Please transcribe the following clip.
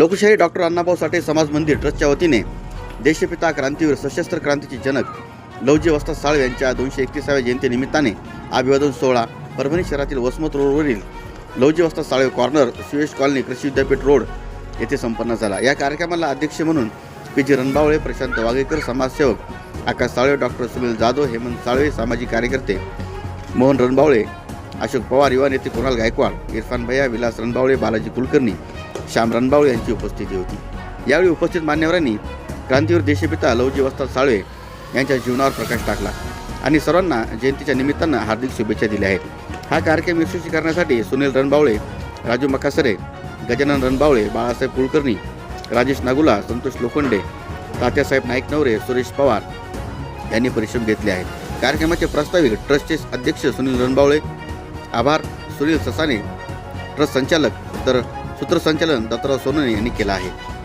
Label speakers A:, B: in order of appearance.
A: लोकशाही डॉक्टर अण्णाभाऊ साठे समाज मंदिर ट्रस्टच्या वतीने देशपिता क्रांतीवीर सशस्त्र क्रांतीचे जनक लवजी वस्ता साळवे यांच्या दोनशे एकतीसाव्या जयंतीनिमित्ताने अभिवादन सोहळा परभणी शहरातील वसमत रोडवरील Lavji वस्ता Salve corner Suyash colony Krishi Vidyapeeth road येथे संपन्न झाला. या कार्यक्रमाला अध्यक्ष म्हणून पी जी रणबावळे प्रशांत वाघेकर समाजसेवक आकाश साळवे डॉक्टर सुनील जाधव हेमंत साळवे सामाजिक कार्यकर्ते मोहन रणबावळे अशोक पवार युवा नेते कुणाल गायकवाड इरफान भैया विलास रणबावळे बालाजी कुलकर्णी श्याम रणबावळे यांची उपस्थिती होती. यावेळी उपस्थित मान्यवरांनी क्रांतीवीर देशपिता लवजी वस्ताद साळवे यांच्या जीवनावर प्रकाश टाकला आणि सर्वांना जयंतीच्या निमित्तानं हार्दिक शुभेच्छा दिल्या आहेत. हा कार्यक्रम यशस्वी करण्यासाठी सुनील रणबावळे राजू मकासरे गजानन रणबावळे बाळासाहेब कुलकर्णी राजेश नागुला संतोष लोखंडे तात्यासाहेब नाईक नवरे सुरेश पवार यांनी परिश्रम घेतले आहेत. कार्यक्रमाचे प्रस्ताविक ट्रस्टचे अध्यक्ष सुनील रणबावळे आभार सुनील ससाने ट्रस्ट संचालक तर सूत्रसंचालन दत्तराव सोनवणे यांनी केलं आहे.